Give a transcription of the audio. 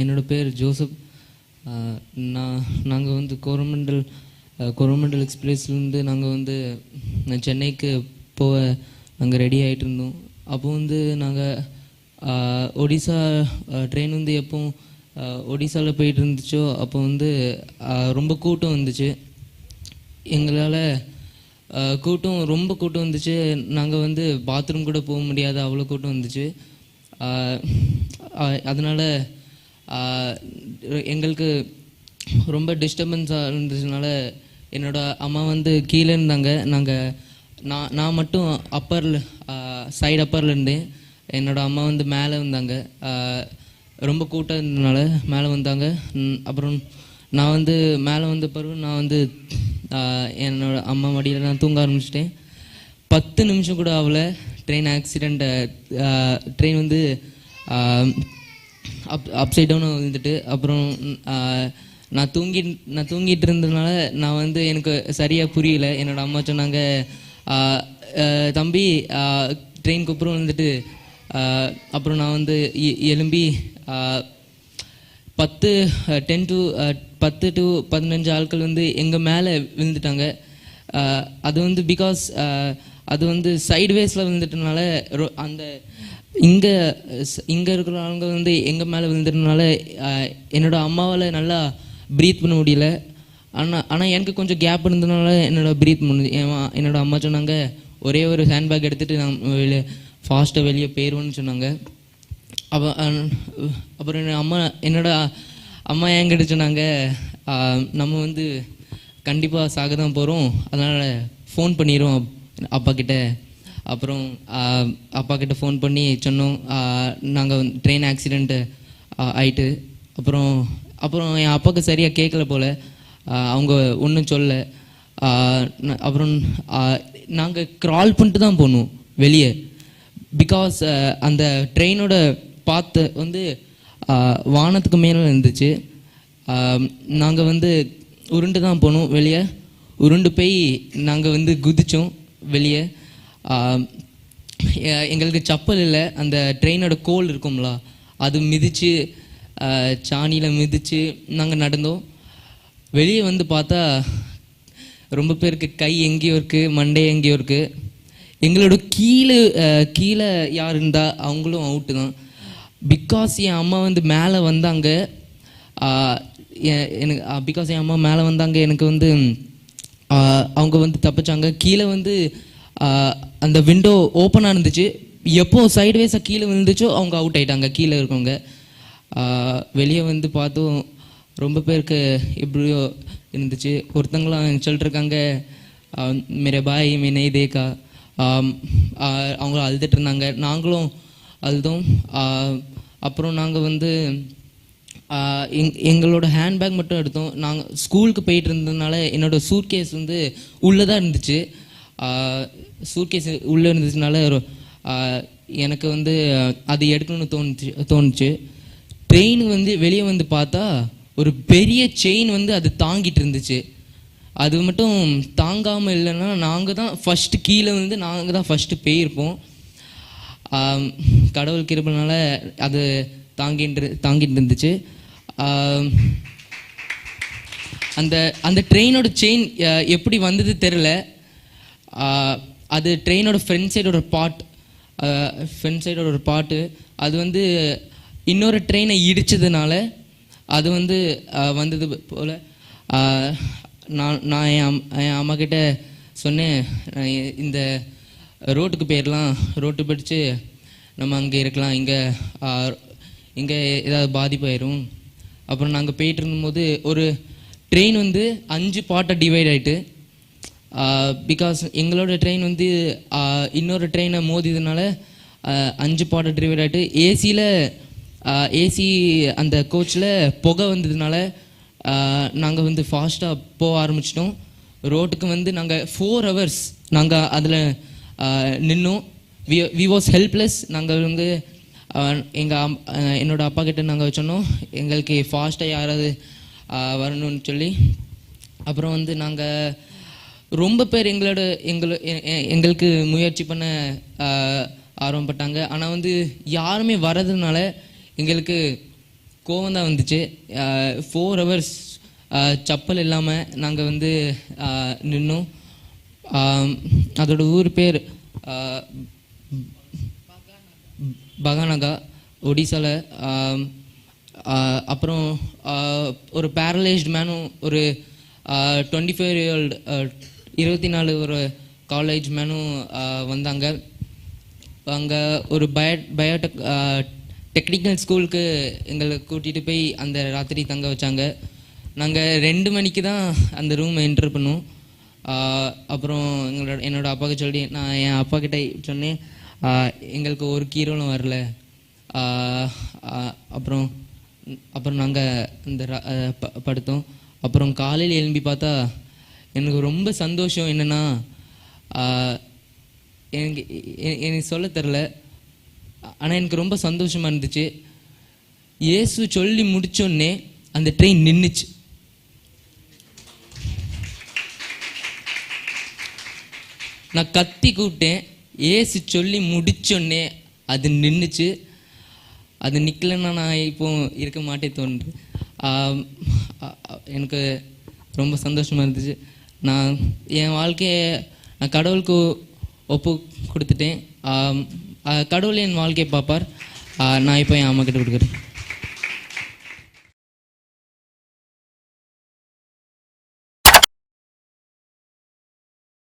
என்னோட பேர் ஜோசப். நான் நாங்கள் வந்து கோரமண்டல் கோரமண்டல் எக்ஸ்பிரஸ்லேருந்து நாங்கள் வந்து சென்னைக்கு போக நாங்கள் ரெடி ஆகிட்டு இருந்தோம். அப்போ வந்து நாங்கள் ஒடிசா ட்ரெயின் வந்து எப்போவும் ஒடிசாவில் போயிட்டு இருந்துச்சோ அப்போ வந்து ரொம்ப கூட்டம் வந்துச்சு. எங்களால் கூட்டம் ரொம்ப கூட்டம் வந்துச்சு. நாங்கள் வந்து பாத்ரூம் கூட போக முடியாது அவ்வளோ கூட்டம் வந்துச்சு. அதனால் எங்களுக்கு ரொம்ப டிஸ்டர்பன்ஸாக இருந்துச்சுனால என்னோடய அம்மா வந்து கீழே இருந்தாங்க. நாங்கள் நான் நான் மட்டும் அப்பரில் சைடு அப்பரில் இருந்தேன். என்னோடய அம்மா வந்து மேலே வந்தாங்க. ரொம்ப கூட்டம் இருந்ததுனால மேலே வந்தாங்க. அப்புறம் நான் வந்து மேலே வந்த பிறகு நான் வந்து என்னோடய என்னோட அம்மா மடியில் நான் தூங்க ஆரம்பிச்சிட்டேன். பத்து நிமிஷம் கூட ஆகலை. ட்ரெயின் ஆக்சிடெண்ட்டை ட்ரெயின் வந்து அப் அப்சைட் டவுன் வந்துட்டு அப்புறம் நான் தூங்கி நான் தூங்கிட்டு இருந்ததுனால நான் வந்து எனக்கு சரியாக புரியல. என்னோட அம்மா சொன்னாங்க தம்பி ட்ரெயினுக்கு அப்புறம் வந்துட்டு அப்புறம் நான் வந்து எலும்பி எழும்பி பத்து டென் டு பத்து டு பதினஞ்சு ஆட்கள் வந்து எங்கள் மேலே விழுந்துட்டாங்க. அது வந்து பிகாஸ் அது வந்து சைட்வேஸில் விழுந்துட்டனால அந்த இங்கே இங்கே இருக்கிற ஆளுங்க வந்து எங்கள் மேலே விழுந்துட்டனால என்னோடய என்னோட அம்மாவால் நல்லா ப்ரீத் பண்ண முடியல. ஆனால் ஆனால் எனக்கு கொஞ்சம் கேப் இருந்ததுனால என்னோட ப்ரீத் பண்ணுது என்னோடய அம்மா சொன்னாங்க ஒரே ஒரு ஹேண்ட் பேக் எடுத்துகிட்டு நான் வெளியே ஃபாஸ்ட்டாக வெளியே போயிடுவோன்னு சொன்னாங்க. அப்போ அப்புறம் என் அம்மா என்னோடய அம்மா என்கிட்ட சொன்னாங்க நம்ம வந்து கண்டிப்பாக சாக தான் போகிறோம் அதனால் ஃபோன் பண்ணிடுவோம் அப்பா கிட்ட அப்புறம் அப்பா கிட்ட ஃபோன் பண்ணி சொன்னோம். நாங்கள் ட்ரெயின் ஆக்சிடெண்ட்டு ஆயிட்டு. அப்புறம் அப்புறம் என் அப்பாவுக்கு சரியாக கேட்கல போல். அவங்க ஒன்றும் சொல்ல. அப்புறம் நாங்கள் க்ரால் பண்ணிட்டு தான் போகணும் வெளியே. பிகாஸ் அந்த ட்ரெயினோட பாத்து வந்து வானத்துக்கு மேலே இருந்துச்சு. நாங்கள் வந்து உருண்டு தான் போனோம் வெளியே. உருண்டு போய் நாங்கள் வந்து குதித்தோம் வெளியே. எங்களுக்கு சப்பல் இல்லை. அந்த ட்ரெயினோட கோல் இருக்கும்ல அது மிதித்து சாணியில் மிதித்து நாங்கள் நடந்தோம். வெளியே வந்து பார்த்தா ரொம்ப பேருக்கு கை எங்கேயோ இருக்குது மண்டை எங்கேயோ இருக்குது எங்களோட கீழே கீழே யார் இருந்தால் அவங்களும் அவுட்டு தான். பிகாஸ் என் அம்மா வந்து மேலே வந்தாங்க எனக்கு பிகாஸ் என் அம்மா மேலே வந்தாங்க எனக்கு வந்து அவங்க வந்து தப்பிச்சாங்க. கீழே வந்து அந்த விண்டோ ஓப்பனாக இருந்துச்சு. எப்போ சைடுவேஸாக கீழே விழுந்துச்சோ அவங்க அவுட் ஆயிட்டாங்க. கீழே இருக்கவங்க. வெளியே வந்து பார்த்தோம். ரொம்ப பேருக்கு எப்படியோ இருந்துச்சு. ஒருத்தங்களாம் சொல்லிட்டுருக்காங்க மேரே பாய் மே நெய் தேக்கா ஆம், அவங்க அழுதுட்டு இருந்தாங்க. நாங்களும் அழுதோம். அப்புறம் நாங்கள் வந்து எங் எங்களோட ஹேண்ட்பேக் மட்டும் எடுத்தோம். நாங்கள் ஸ்கூலுக்கு போயிட்டு இருந்ததுனால என்னோட சூட்கேஸ் வந்து உள்ளே தான் இருந்துச்சு சூட்கேஸ் உள்ளே இருந்துச்சுனால எனக்கு வந்து அது எடுக்கணும்னு தோணுச்சு தோணுச்சு. ட்ரெயின் வந்து வெளியே வந்து பார்த்தா ஒரு பெரிய செயின் வந்து அது தாங்கிட்டு இருந்துச்சு. அது மட்டும் தாங்காமல் இல்லைன்னா நாங்கள் தான் ஃபஸ்ட்டு கீழே வந்து நாங்கள் தான் ஃபஸ்ட்டு போயிருப்போம். கடவுள் கிருபனால அது தாங்கிட்டு தாங்கிட்டு இருந்துச்சு. அந்த அந்த ட்ரெயினோட செயின் எப்படி வந்தது தெரில அது ட்ரெயினோட ஃப்ரண்ட் சைடோட பாட் ஃப்ரண்ட் சைடோட ஒரு பாட்டு அது வந்து இன்னொரு ட்ரெயினை இடிச்சதுனால அது வந்து வந்தது போல். நான் நான் என் என் அம்மா கிட்ட சொன்னேன் இந்த ரோட்டுக்கு போயிடலாம் ரோட்டு பிடிச்சு நம்ம அங்கே இருக்கலாம். இங்கே இங்கே ஏதாவது பாதிப்பாயிரும் அப்புறம் நாங்கள் போயிட்டு இருந்தபோது ஒரு ட்ரெயின் வந்து அஞ்சு பாட்டாக டிவைட் ஆகிட்டு Uh, பிகாஸ் எங்களோட ட்ரெயின் வந்து uh, இன்னொரு ட்ரெயினை மோதியதுனால uh, அஞ்சு பாட டிரைவர் ஆகிட்டு ஏசியில் ஏசி அந்த கோச்சில் புகை வந்ததுனால நாங்கள் வந்து ஃபாஸ்ட்டாக போக ஆரம்பிச்சிட்டோம். ரோட்டுக்கு வந்து நாங்கள் ஃபோர் ஹவர்ஸ் நாங்கள் அதில் நின்னோம். வி வி வாஸ் ஹெல்ப்லெஸ் நாங்கள் வந்து எங்கள் என்னோட அப்பா கிட்ட நாங்கள் சொன்னோம் எங்களுக்கு ஃபாஸ்ட்டாக யாராவது வரணும்னு சொல்லி. அப்புறம் வந்து நாங்கள் ரொம்ப பேர் எங்களோட எங்கள எ- எங்களுக்கு முயற்சி பண்ண ஆர்வப்பட்டாங்க ஆனால் வந்து யாருமே வர்றதுனால எங்களுக்கு கோவம் தான் வந்துச்சு. ஃபோர் ஹவர்ஸ் சப்பல் இல்லாமல் நாங்கள் வந்து நின்னோம். அதோட ஊர் பேர் பகானகா ஒடிசாவில் அப்புறம் ஒரு பேரலைஸ்டு மேனும் ஒரு டுவெண்ட்டி ஃபைவ் இயர் இருபத்தி நாலு ஒரு காலேஜ் மேனும் வந்தாங்க. அங்கே ஒரு பயோ பயோடெக் டெக்னிக்கல் ஸ்கூலுக்கு எங்களை கூட்டிகிட்டு போய் அந்த ராத்திரி தங்க வச்சாங்க. நாங்கள் ரெண்டு மணிக்கு தான் அந்த ரூமை என்டர் பண்ணோம். அப்புறம் எங்களோட என்னோட அப்பாவுக்கு சொல்லி நான் என் அப்பா கிட்ட சொன்னேன் எங்களுக்கு ஒரு கீரோலும் வரல. அப்புறம் அப்புறம் நாங்கள் இந்த ப- படுத்தோம். அப்புறம் காலையில் எழும்பி பார்த்தா எனக்கு ரொம்ப சந்தோஷம் என்னென்னா எனக்கு எனக்கு சொல்ல தெரில ஆனால் எனக்கு ரொம்ப சந்தோஷமாக இருந்துச்சு. இயேசு சொல்லி முடித்தோடனே அந்த ட்ரெயின் நின்றுச்சு நான் கத்தி கூப்பிட்டேன். ஏசு சொல்லி முடித்தோடனே அது நின்றுச்சு அது நிற்கலன்னா நான் இப்போ இருக்க மாட்டே தோன்று எனக்கு ரொம்ப சந்தோஷமாக இருந்துச்சு. நான் என் வாழ்க்கையை நான் கடவுளுக்கு ஒப்பு கொடுத்துட்டேன். கடவுள் என் வாழ்க்கையை பார்ப்பார். நான் இப்போ என் அம்மா கிட்ட கொடுக்குறேன்.